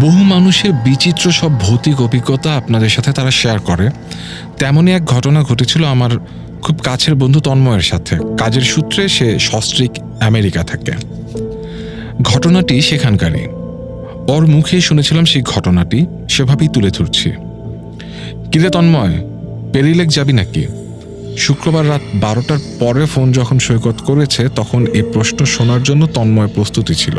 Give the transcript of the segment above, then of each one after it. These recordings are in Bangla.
বহু মানুষের বিচিত্র সব ভৌতিক অভিজ্ঞতা আপনাদের সাথে তারা শেয়ার করে। তেমনই এক ঘটনা ঘটেছিল আমার খুব কাছের বন্ধু তন্ময়ের সাথে। কাজের সূত্রে সে সস্ত্রিক আমেরিকা থাকে। ঘটনাটি সেখানকারই। ওর মুখে শুনেছিলাম সেই ঘটনাটি, সেভাবেই তুলে ধরছি। কিরে তন্ময়, পেরিলেক যাবি নাকি? শুক্রবার রাত বারোটার পরে ফোন যখন সৈকত করেছে, তখন এই প্রশ্ন শোনার জন্য তন্ময় প্রস্তুতি ছিল।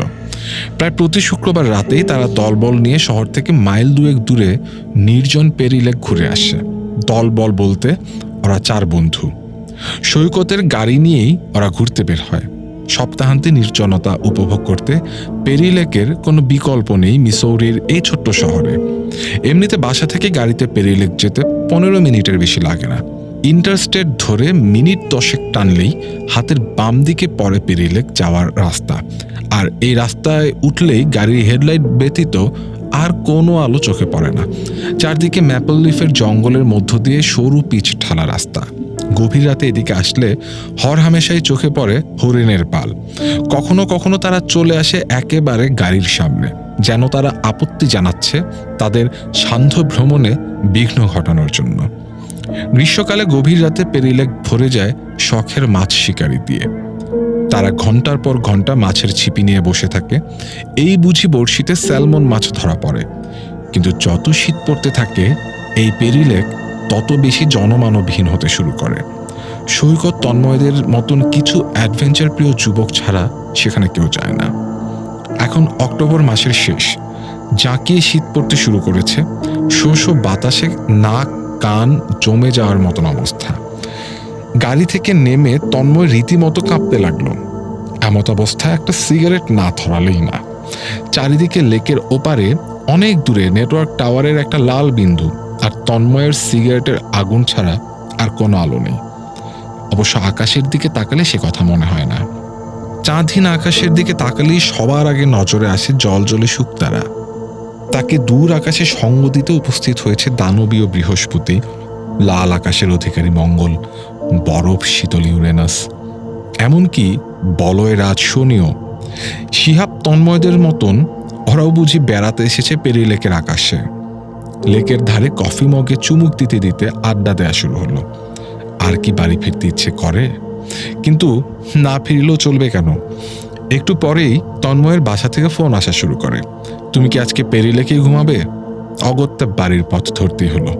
প্রায় প্রতি শুক্রবার রাতেই তারা দলবল নিয়ে শহর থেকে মাইল দুয়েক দূরে নির্জন পেরিলেক ঘুরে আসে। দলবল বলতে ওরা চার বন্ধু। সৈকতের গাড়ি নিয়েই ওরা ঘুরতে বের হয়। সপ্তাহান্তে নির্জনতা উপভোগ করতে পেরিলেকের কোনো বিকল্প নেই মিসৌরির এই ছোট্ট শহরে। এমনিতে বাসা থেকে গাড়িতে পেরিলেক যেতে পনেরো মিনিটের বেশি লাগে না। ইন্টারস্টেট ধরে মিনিট দশেক টানলেই হাতের বাম দিকে পরে পেরিলেক যাওয়ার রাস্তা। আর এই রাস্তায় উঠলেই গাড়ির হেডলাইট ব্যতীত আর কোনো আলো চোখে পড়ে না। চারদিকে ম্যাপল লিফের জঙ্গলের মধ্য দিয়ে সরু পিচ ঠালা রাস্তা। গভীর রাতে এদিকে আসলে হর হামেশাই চোখে পড়ে হরিণের পাল। কখনো কখনো তারা চলে আসে একেবারে গাড়ির সামনে, যেন তারা আপত্তি জানাচ্ছে তাদের সান্ধ্য ভ্রমণে বিঘ্ন ঘটানোর জন্য। গ্রীষ্মকালে গভীর রাতে পেরিলেক ভরে যায় শখের মাছ শিকারি দিয়ে। তারা ঘণ্টার পর ঘণ্টা মাছের ছিপি নিয়ে বসে থাকে। এই বুঝি বড়শিতে স্যালমন মাছ ধরা পড়ে। কিন্তু যত শীত পড়তে থাকে, এই পেরিলেক তত বেশি জনমানবহীন হতে শুরু করে। সৈকত তন্ময়দের মতন কিছু অ্যাডভেঞ্চার প্রিয় যুবক ছাড়া সেখানে কেউ যায় না। এখন অক্টোবর মাসের শেষ। জাঁকিয়ে শীত পড়তে শুরু করেছে। শো শো বাতাসে নাক কান জমে যাওয়ার মতন অবস্থা। গাড়ি থেকে নেমে তন্ময় রীতিমতো কাঁপতে লাগল। এমত অবস্থায় একটা সিগারেট না ধরালেই না। চারিদিকে লেকের ওপারে অনেক দূরে নেটওয়ার্ক টাওয়ারের একটা লাল বিন্দু আর তন্ময়ের সিগারেটের আগুন ছাড়া আর কোনো আলো নেই। অবশ্য আকাশের দিকে তাকালে সে কথা মনে হয় না। চাঁদহীন আকাশের দিকে তাকালেই সবার আগে নজরে আসে জল জলে শুকতারা তাকে দূর আকাশে সঙ্গ দিতে উপস্থিত হয়েছে দানবীয় বৃহস্পতি, লাল আকাশের অধিকারী মঙ্গল, বরফ শীতল ইউরেনাস। এমনকি বলয় রাজ শনিও শিহাব তন্ময়দের মতন ওরাও বুঝি বেড়াতে এসেছে পেরি লেকের আকাশে। লেকের ধারে কফি মগে চুমুক দিতে দিতে আড্ডা দেওয়া শুরু হলো। আর কি বাড়ি ফিরতে ইচ্ছে করে? কিন্তু না ফিরলেও চলবে কেন? একটু পরেই তন্ময়ের বাসা থেকে ফোন আসা শুরু করে। তুমি কি আজকে পেরি লেকেই ঘুমাবে? অগত্যা বাড়ির পথ ধরতেই হলো।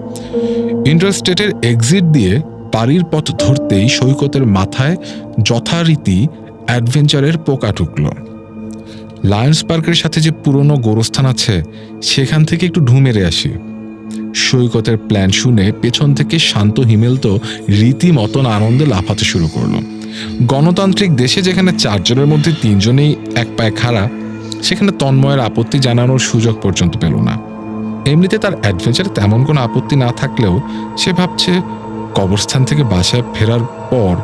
ইন্টারস্টেটের এক্সিট দিয়ে বাড়ির পথ ধরতেই সৈকতের মাথায় যথারীতি অ্যাডভেঞ্চারের পোকা ঢুকলো। লায়ন্স পার্কের সাথে যে পুরনো গোরস্থান আছে, সেখান থেকে একটু ঢু মেরে আসি। সৈকতের প্ল্যান শুনে পেছন থেকে শান্ত হিমেল তো রীতিমতন আনন্দে লাফাতে শুরু করল। গণতান্ত্রিক দেশে যেখানে চারজনের মধ্যে তিনজনেই এক পায়ে খাড়া সেখানে তন্ময়ের আপত্তি জানানোর সুযোগ পর্যন্ত পেল না। এমনিতে তার অ্যাডভেঞ্চারে তেমন কোনো আপত্তি না থাকলেও সে ভাবছে, কবরস্থান থেকে বাসায় ফেরার পর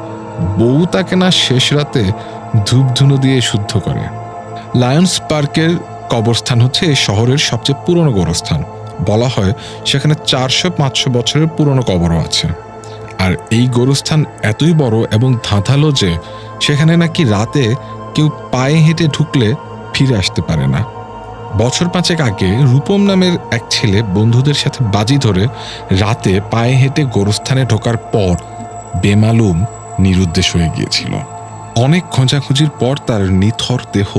বউ তাকে না শেষ রাতে ধূপধুনো দিয়ে শুদ্ধ করে। লায়ন্স পার্কের কবরস্থান হচ্ছে এই শহরের সবচেয়ে পুরনো গোরস্থান। বলা হয় সেখানে চারশো পাঁচশো বছরের পুরনো কবরও আছে। আর এই গোরস্থান এতই বড় এবং ধাঁধালো যে সেখানে নাকি রাতে কেউ পায়ে হেঁটে ঢুকলে ফিরে আসতে পারে না। বছর পাঁচেক আগে রূপম নামের এক ছেলে বন্ধুদের সাথে বাজি ধরে রাতে পায়ে হেঁটে গোরস্থানে ঢোকার পর বেমালুম নিরুদ্দেশ হয়ে গিয়েছিল। অনেক খোঁজাখুঁজির পর তার নিথর দেহ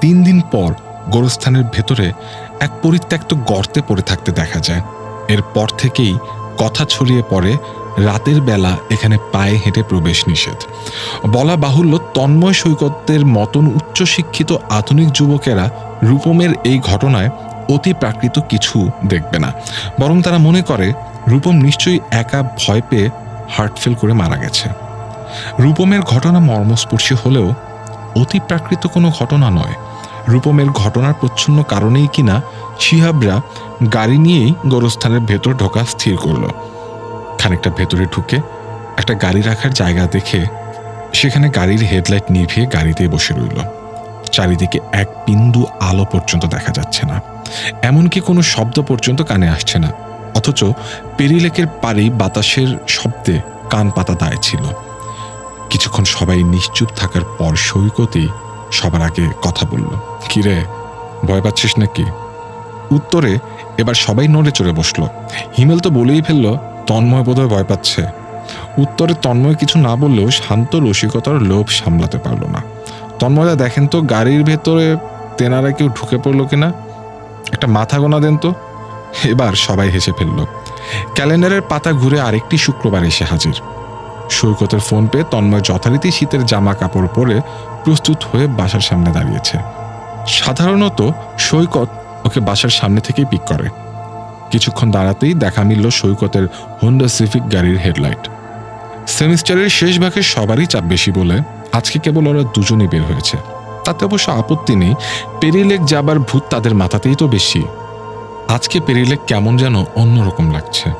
তিন দিন পর গোরস্থানের ভেতরে এক পরিত্যক্ত গর্তে পড়ে থাকতে দেখা যায়। এরপর থেকেই কথা ছড়িয়ে পড়ে রাতের বেলা এখানে পায়ে হেঁটে প্রবেশ নিষেধ। বলা বাহুল্য তন্ময় সৈকতের মতন উচ্চশিক্ষিত আধুনিক যুবকেরা রূপমের এই ঘটনায় অতি প্রাকৃত কিছু দেখবে না। বরং তারা মনে করে, রূপম নিশ্চয়ই একা ভয় পেয়ে হার্টফেল করে মারা গেছে। রূপমের ঘটনা মর্মস্পর্শী হলেও অতি প্রাকৃত কোনো ঘটনা নয়। রূপমের ঘটনার প্রচ্ছন্ন কারণেই কিনা শিহাবরা গাড়ি নিয়েই গোরস্থানের ভেতর ঢোকা স্থির করল। খানিকটা ভেতরে ঢুকে একটা গাড়ি রাখার জায়গা দেখে সেখানে গাড়ির হেডলাইট নিভিয়ে গাড়িতে বসে রইল। চারিদিকে এক বিন্দু আলো পর্যন্ত দেখা যাচ্ছে না। এমনকি কোনো শব্দ পর্যন্ত কানে আসছে না। অথচ পেরিলেকের পাড়েই বাতাসের শব্দে কান পাতা দায় ছিল। কিছুক্ষণ সবাই নিশ্চুপ থাকার পর সৈকতই সবার আগে কথা বলল, কিরে, ভয় পাচ্ছিস নাকি? উত্তরে এবার সবাই নড়ে চড়ে বসল। হিমেল তো বলেই ফেলল তন্ময় বোধহয় ভয় পাচ্ছে। উত্তরে তন্ময় কিছু না বললেও শান্ত রসিকতার লোভ সামলাতে পারল না। তন্ময়দা দেখেন তো, গাড়ির ভেতরে তেনারা কেউ ঢুকে পড়ল কিনা? একটা মাথা গোনা দেন তো। এবার সবাই হেসে ফেলল। ক্যালেন্ডারের পাতা ঘুরে আরেকটি শুক্রবার এসে হাজির। সৈকতের ফোন পেয়ে তন্ময় যথারীতি শীতের জামা কাপড় পরে প্রস্তুত হয়ে বাসার সামনে দাঁড়িয়েছে। সাধারণত সৈকত ওকে বাসার সামনে থেকেই পিক করে। কিছুক্ষণ দাঁড়াতেই দেখা মিলল সৈকতের হোন্ডা সিভিক গাড়ির হেডলাইট। সেমিস্টারের শেষ ভাগে সবারই চাপ বেশি বলে আজকে কেবল ওরা দুজনই বের হয়েছে। তাতে অবশ্য আপত্তি নেই, পেরিলেক যাবার ভূত তাদের মাথাতেই তো বেশি। আজকে পেরিলেক কেমন যেন অন্যরকম লাগছে।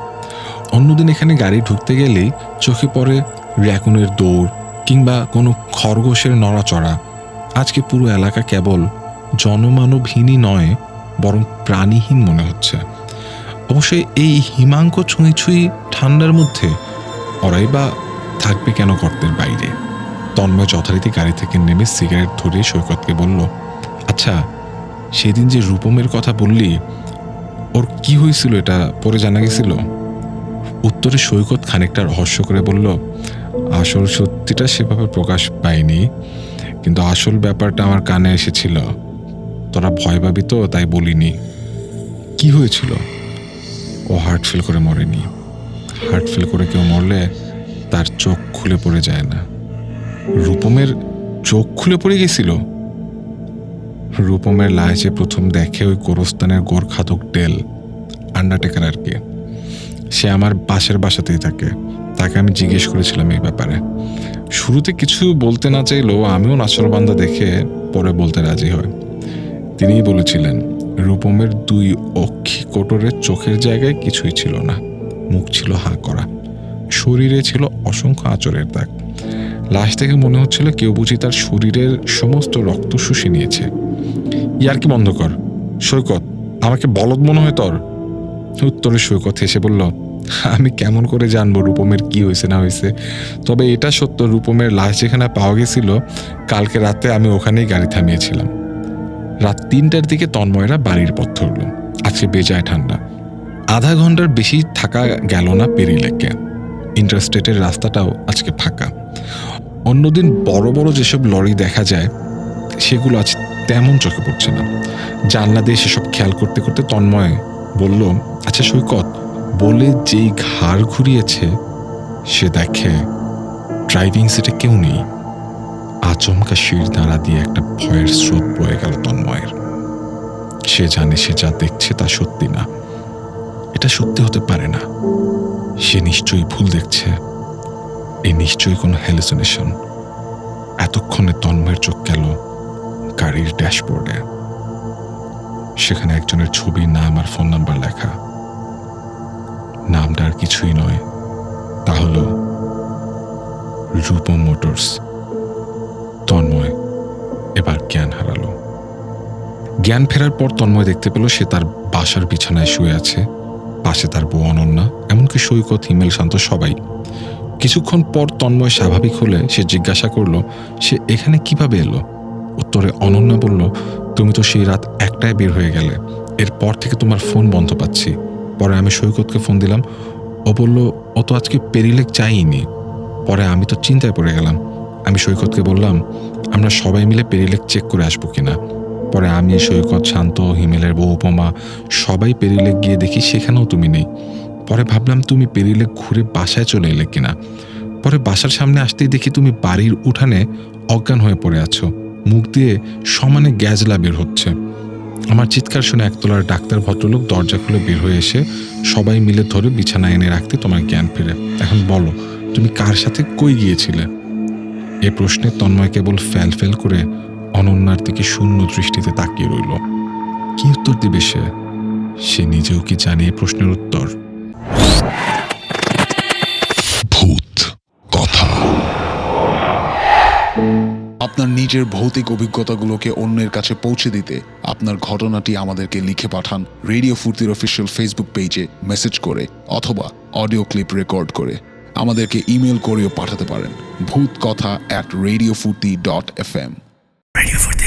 অন্যদিন এখানে গাড়ি ঢুকতে গেলেই চোখে পড়ে র্যাকুনের দৌড় কিংবা কোনো খরগোশের নড়াচড়া। আজকে পুরো এলাকা কেবল জনমানবহীনই নয়, বরং প্রাণীহীন মনে হচ্ছে। অবশ্যই এই হিমাঙ্ক ছুঁই ছুঁই ঠান্ডার মধ্যে ওরাই বা থাকবে কেন গর্তের বাইরে? তন্ময় যথারীতি গাড়ি থেকে নেমে সিগারেট ধরিয়ে সৈকতকে বলল আচ্ছা সেদিন যে রূপমের কথা বললি, ওর কি হয়েছিল এটা পরে জানা গেছিল? উত্তরে সৈকত খানিকটা রহস্য করে বলল, আসল সত্যিটা সেভাবে প্রকাশ পায়নি কিন্তু আসল ব্যাপারটা আমার কানে এসেছিল। তোরা ভয় পাবি তো, তাই বলিনি। কি হয়েছিল? ও হার্ট ফেল করে মরেনি। হার্ট ফেল করে কেউ মরলে তার চোখ খুলে পড়ে যায় না। রূপমের চোখ খুলে পড়ে গেছিল রূপমের লাইচে প্রথম দেখে ওই গোরস্থানের গোরখাদক ডেল আন্ডারটেকার আর কি। সে আমার পাশের বাসাতেই থাকে। তাকে আমি জিজ্ঞেস করেছিলাম এই ব্যাপারে। শুরুতে কিছু বলতে না চাইলেও আমিও নাচরবান্দা দেখে পরে বলতে রাজি হয়। তিনিই বলেছিলেন রূপমের দুই অক্ষি কোটরের চোখের জায়গায় কিছুই ছিল না। মুখ ছিল হাঁ করা। শরীরে ছিল অসংখ্য আঁচড়ের দাগ। লাশ থেকে মনে হচ্ছিল কেউ বুঝি তার শরীরের সমস্ত রক্ত শুষে নিয়েছে। ইয়ার কি বন্ধ কর। সৈকত, আমাকে বলদ মনে হয় তোর। উত্তরে সৈকত হেসে বলল, আমি কেমন করে জানব রূপমের কি হয়েছে না হয়েছে? তবে এটা সত্য, রূপমের লাশ যেখানে পাওয়া গেছিল, কালকে রাতে আমি ওখানেই গাড়ি থামিয়েছিলাম। রাত তিনটার দিকে তন্ময়রা বাড়ির পথ ধরল। আজকে বেজায় ঠান্ডা। আধা ঘণ্টার বেশি থাকা গেল না পেরিলেকে। ইন্টারস্টেটের রাস্তাটাও আজকে ফাঁকা। অন্যদিন বড় বড় যেসব লরি দেখা যায়, সেগুলো আজ তেমন চোখে পড়ছে না। জানলা দিয়ে সেসব খেয়াল করতে করতে তন্ময় বলল আচ্ছা সৈকত, বলে যেই ঘাড় ঘুরিয়েছে, সে দেখে ড্রাইভিং সিটে কেউ নেই। আচমকা শির দাঁড়া দিয়ে একটা ভয়ের স্রোত বয়ে গেল তন্ময়ের। সে জানে সে যা দেখছে তা সত্যি না। এটা সত্যি হতে পারে না। সে নিশ্চয়ই ভুল দেখছে। এই নিশ্চয়ই কোনো হ্যালুসিনেশন এতক্ষণে তন্ময়ের চোখ গেল গাড়ির ড্যাশবোর্ডে। সেখানে একজনের ছবি, নাম আর ফোন নাম্বার লেখা। নামটা আর কিছুই নয়। তা হল রূপম মোটরস। জ্ঞান ফেরার পর তন্ময় দেখতে পেল সে তার বাসার বিছানায় শুয়ে আছে। পাশে তার বউ অনন্যা, এমনকি সৈকত, হিমেল, শান্ত সবাই। কিছুক্ষণ পর তন্ময় স্বাভাবিক হলে সে জিজ্ঞাসা করল, সে এখানে কীভাবে এলো? উত্তরে অনন্যা বলল, তুমি তো সেই রাত একটায় বের হয়ে গেলে। এরপর থেকে তোমার ফোন বন্ধ পাচ্ছি। পরে আমি সৈকতকে ফোন দিলাম। ও বলল, ও তো আজকে পেরিলেক চাইনি পরে আমি তো চিন্তায় পড়ে গেলাম। আমি সৈকতকে বললাম, আমরা সবাই মিলে পেরিলেক চেক করে আসব কিনা? পরে আমি সৈকত শান্ত, হিমেলের বউ উপমা সবাই পেরিলে গিয়ে দেখি সেখানেও তুমি নেই। পরে ভাবলাম তুমি পেরিলে ঘুরে বাসায় চলে এলে কিনা। পরে বাসার সামনে আসতেই দেখি তুমি বাড়ির উঠানে অজ্ঞান হয়ে পড়ে আছো। মুখ দিয়ে সমানে গ্যাজলা বের হচ্ছে। আমার চিৎকার শুনে একতলার ডাক্তার ভদ্রলোক দরজা খুলে বের হয়ে এসে সবাই মিলে ধরে বিছানায় এনে রাখতে তোমার জ্ঞান ফিরে। এখন বলো, তুমি কার সাথে কই গিয়েছিলে? এ প্রশ্নে তন্ময় কেবল ফ্যাল ফেল করে অনন্যার দিকে শূন্য দৃষ্টিতে তাকিয়ে রইল। কি উত্তর দিবে সে? সে নিজেও কি জানে প্রশ্নের উত্তর? ভূত, কথা। আপনার নিজের ভৌতিক অভিজ্ঞতাগুলোকে অন্যের কাছে পৌঁছে দিতে আপনার ঘটনাটি আমাদেরকে লিখে পাঠান রেডিও ফুর্তির অফিসিয়াল ফেসবুক পেজে মেসেজ করে অথবা অডিও ক্লিপ রেকর্ড করে। আমাদেরকে ইমেল করেও পাঠাতে পারেন। ভূত, কথা at radio Foorti dot F M Radio for the